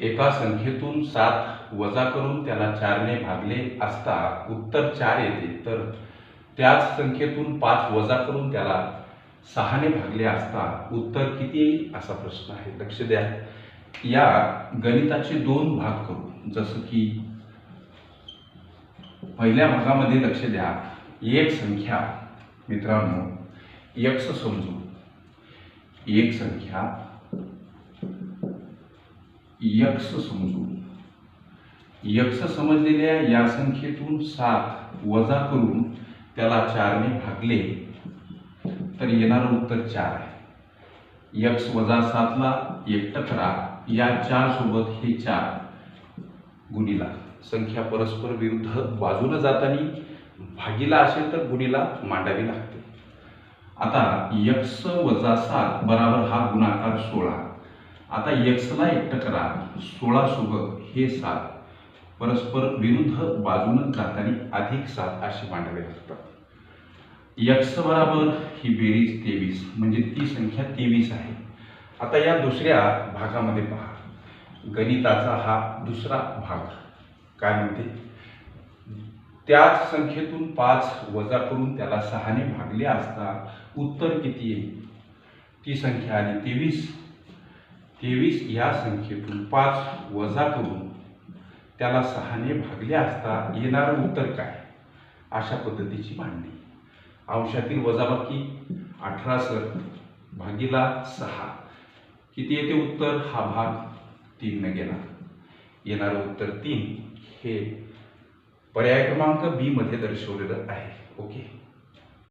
एका संख्येतून सात वजा करून त्याला चारने भागले असता उत्तर चार येते. तर त्याच संख्येतून पाच वजा करून त्याला सहाने भागले असता उत्तर किती येईल असा प्रश्न आहे. लक्ष द्या. या गणिताचे दोन भाग करू. जसं की पहिल्या भागामध्ये लक्ष द्या. एक संख्या मित्रांनो यक्ष समजू. एक संख्या यक्ष समजू यक्ष समजलेल्या या संख्येतून सात वजा करून त्याला चारने भागले तर येणारं उत्तर चार आहे. यक्ष वजा सातला एकटकरा या चार सोबत हे चार गुणीला. संख्या परस्पर विरुद्ध बाजूला जाताना भागीला असेल तर गुणीला मांडावी लागते. आता यक्ष वजा सात बराबर हा गुणाकार सोळा. आता यक्षला एकटं करा. सोळा सोबत हे सात. परस्पर विरुद्ध बाजूनं जाताना अधिक सात असे मांडावे लागतात. यक्ष बराबर ही बेरीज तेवीस म्हणजे ती संख्या तेवीस आहे. आता या दुसऱ्या भागामध्ये पहा. गणिताचा हा दुसरा भाग. काय म्हणते? त्याच संख्येतून पाच वजा करून त्याला सहाने भागले असता उत्तर किती येईल ती संख्या आली तेवीस. तेवीस या संख्येतून पाच वजा करून त्याला सहाने भागले असता येणारं उत्तर काय? अशा पद्धतीची मांडणी अंशातील वजाबाकी अठरा सर. भागीला सहा. किती येते उत्तर? हा भाग तीननं गेला येणारं उत्तर तीन. हे पर्याय क्रमांक बी मध्ये दर्शवलेलं आहे. ओके?